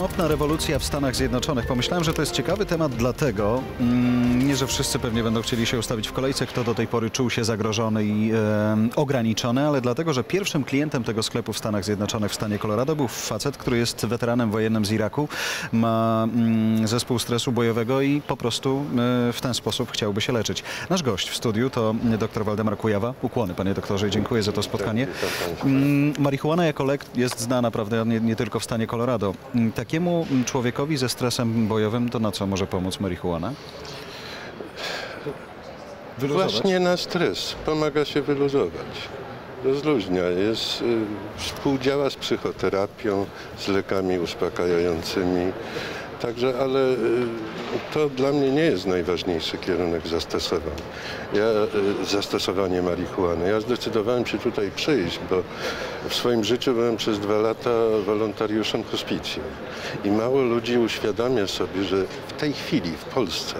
Następna rewolucja w Stanach Zjednoczonych. Pomyślałem, że to jest ciekawy temat dlatego, mm, nie, że wszyscy pewnie będą chcieli się ustawić w kolejce, kto do tej pory czuł się zagrożony i e, ograniczony, ale dlatego, że pierwszym klientem tego sklepu w Stanach Zjednoczonych w stanie Colorado był facet, który jest weteranem wojennym z Iraku, ma mm, zespół stresu bojowego i po prostu e, w ten sposób chciałby się leczyć. Nasz gość w studiu to dr Waldemar Kujawa. Ukłony, panie doktorze, i dziękuję za to spotkanie. Mm, Marihuana jako lek jest znana, prawda, nie, nie tylko w stanie Colorado. Mm, Takiemu człowiekowi ze stresem bojowym to na co może pomóc marihuana? Wyluzować? Właśnie na stres. Pomaga się wyluzować. Rozluźnia. Jest, y, współdziała z psychoterapią, z lekami uspokajającymi. Także, ale y, to dla mnie nie jest najważniejszy kierunek zastosowań. Ja, y, zastosowanie marihuany. Ja zdecydowałem się tutaj przyjść, bo w swoim życiu byłem przez dwa lata wolontariuszem hospicjum. I mało ludzi uświadamia sobie, że w tej chwili w Polsce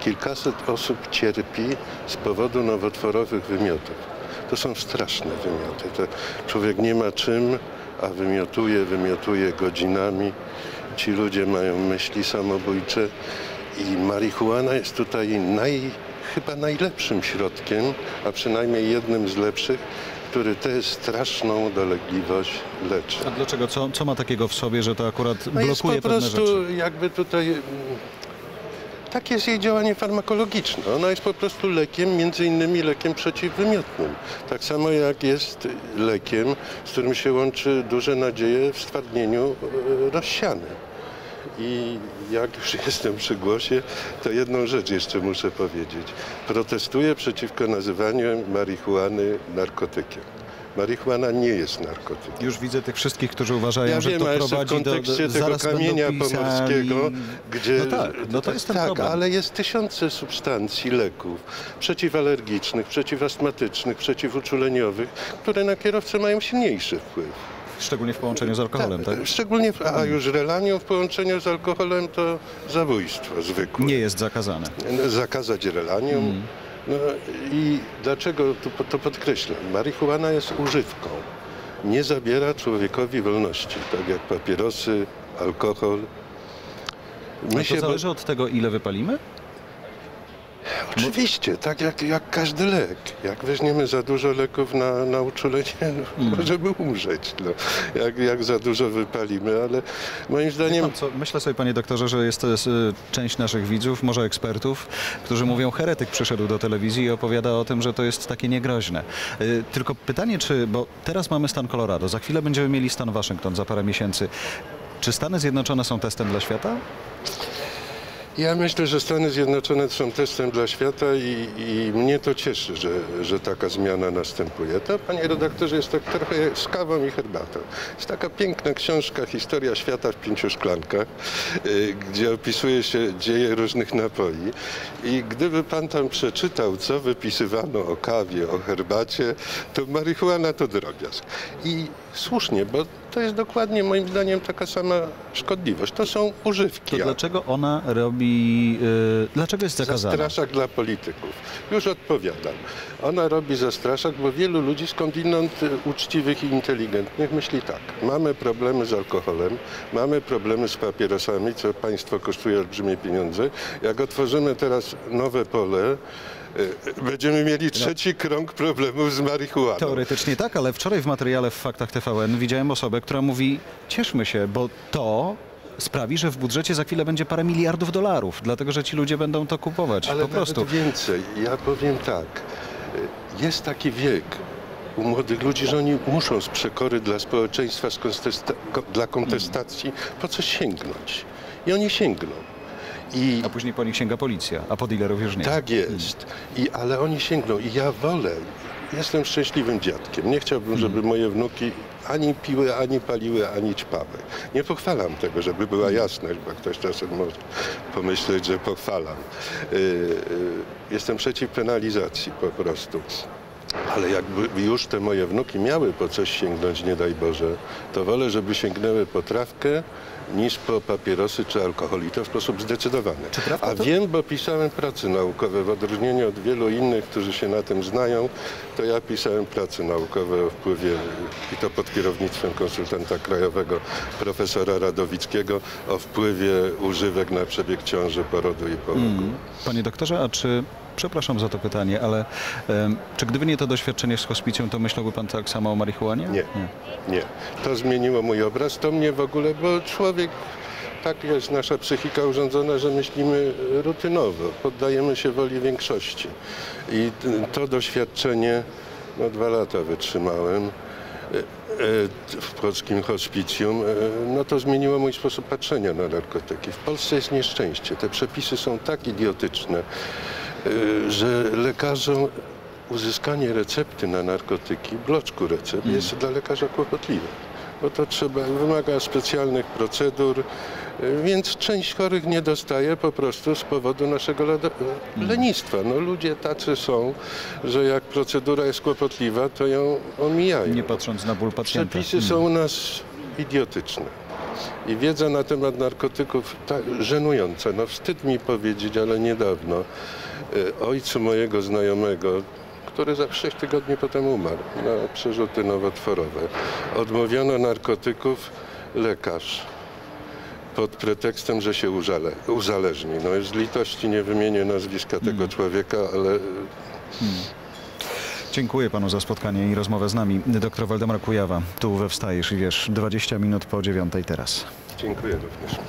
kilkaset osób cierpi z powodu nowotworowych wymiotów. To są straszne wymioty. To człowiek nie ma czym, a wymiotuje, wymiotuje godzinami. Ci ludzie mają myśli samobójcze i marihuana jest tutaj naj, chyba najlepszym środkiem, a przynajmniej jednym z lepszych, który tę straszną dolegliwość leczy. A dlaczego? Co, co ma takiego w sobie, że to akurat No jest blokuje po pewne prostu rzeczy? jakby tutaj... Takie jest jej działanie farmakologiczne. Ona jest po prostu lekiem, między innymi lekiem przeciwwymiotnym. Tak samo jak jest lekiem, z którym się łączy duże nadzieje w stwardnieniu e, rozsianym. I jak już jestem przy głosie, to jedną rzecz jeszcze muszę powiedzieć. Protestuję przeciwko nazywaniu marihuany narkotykiem. Marihuana nie jest narkotykiem. Już widzę tych wszystkich, którzy uważają, Ja że wiem, to jeszcze w prowadzi do... kontekście do tego kamienia pomorskiego, gdzie... No tak, no to jest ten Tak, problem. ale jest tysiące substancji, leków przeciwalergicznych, przeciwastmatycznych, przeciwuczuleniowych, które na kierowcę mają silniejszy wpływ. Szczególnie w połączeniu z alkoholem, tak? Szczególnie, w- a już relanium w połączeniu z alkoholem to zabójstwo zwykłe. Nie jest zakazane. Zakazać relanium. Mm. No i dlaczego to, to podkreślam? Marihuana jest używką. Nie zabiera człowiekowi wolności, tak jak papierosy, alkohol. My to bo- zależy od tego, ile wypalimy? Oczywiście, tak jak, jak każdy lek. Jak weźmiemy za dużo leków na, na uczulenie, no, możemy umrzeć. No. Jak, jak za dużo wypalimy, ale moim zdaniem Pan co, myślę sobie, panie doktorze, że jest to jest, y, część naszych widzów, może ekspertów, którzy mówią, heretyk przyszedł do telewizji i opowiada o tym, że to jest takie niegroźne. Y, Tylko pytanie, czy, bo teraz mamy stan Colorado, za chwilę będziemy mieli stan Waszyngton za parę miesięcy. Czy Stany Zjednoczone są testem dla świata? Ja myślę, że Stany Zjednoczone są testem dla świata i, i mnie to cieszy, że, że taka zmiana następuje. To, panie redaktorze, jest tak trochę z kawą i herbatą. Jest taka piękna książka Historia świata w pięciu szklankach, y, gdzie opisuje się dzieje różnych napoi. I gdyby pan tam przeczytał, co wypisywano o kawie, o herbacie, to marihuana to drobiazg. I słusznie, bo to jest dokładnie moim zdaniem taka sama szkodliwość. To są używki. To dlaczego ona robi, y, dlaczego jest zakazana? Zastraszak dla polityków. Już odpowiadam. Ona robi zastraszak, bo wielu ludzi skądinąd y, uczciwych i inteligentnych myśli tak. Mamy problemy z alkoholem, mamy problemy z papierosami, co państwo kosztuje olbrzymie pieniądze. Jak otworzymy teraz nowe pole, będziemy mieli trzeci krąg problemów z marihuaną. Teoretycznie tak, ale wczoraj w materiale w Faktach TVN widziałem osobę, która mówi, cieszmy się, bo to sprawi, że w budżecie za chwilę będzie parę miliardów dolarów, dlatego że ci ludzie będą to kupować. Ale po prostu. więcej. Ja powiem tak. y, Jest taki wiek u młodych ludzi, że oni muszą z przekory dla społeczeństwa, kontesta- ko- dla kontestacji po coś sięgnąć. I oni sięgną. I A później po nich sięga policja, a po dealerów już nie. tak jest. I, ale oni sięgną. I ja wolę. Jestem szczęśliwym dziadkiem. Nie chciałbym, żeby moje wnuki ani piły, ani paliły, ani ćpały. Nie pochwalam tego, żeby była jasność, bo ktoś czasem może pomyśleć, że pochwalam. Yy, yy, jestem przeciw penalizacji po prostu. Ale jakby już te moje wnuki miały po coś sięgnąć, nie daj Boże, to wolę, żeby sięgnęły po trawkę niż po papierosy czy alkohol i to w sposób zdecydowany. A wiem, bo pisałem prace naukowe. W odróżnieniu od wielu innych, którzy się na tym znają, to ja pisałem prace naukowe o wpływie, i to pod kierownictwem konsultanta krajowego profesora Radowickiego, o wpływie używek na przebieg ciąży, porodu i połogu. Panie doktorze, a czy, przepraszam za to pytanie, ale czy gdyby nie to doświadczenie z hospicjum, to myślałby pan tak samo o marihuanie? Nie, nie. To zmieniło mój obraz. To mnie w ogóle, bo człowiek, tak jest nasza psychika urządzona, że myślimy rutynowo, poddajemy się woli większości. I to doświadczenie, no dwa lata wytrzymałem e, e, w polskim hospicjum, e, no to zmieniło mój sposób patrzenia na narkotyki. W Polsce jest nieszczęście. Te przepisy są tak idiotyczne, że lekarzom uzyskanie recepty na narkotyki, bloczku recept, jest dla lekarza kłopotliwe. Bo to trzeba, wymaga specjalnych procedur, y, więc część chorych nie dostaje po prostu z powodu naszego lada- lenistwa. No ludzie tacy są, że jak procedura jest kłopotliwa, to ją omijają. Nie patrząc na ból pacjenta. Przepisy są u nas idiotyczne. I wiedza na temat narkotyków tak żenująca. No wstyd mi powiedzieć, ale niedawno y, ojcu mojego znajomego, który za 6 tygodni potem umarł na przerzuty nowotworowe, odmówiono narkotyków lekarz pod pretekstem, że się użale, uzależni. No z litości nie wymienię nazwiska tego człowieka, ale Dziękuję panu za spotkanie i rozmowę z nami. Doktor Waldemar Kujawa, tu we Wstajesz i wiesz, 20 minut po dziewiątej teraz. dziękuję również.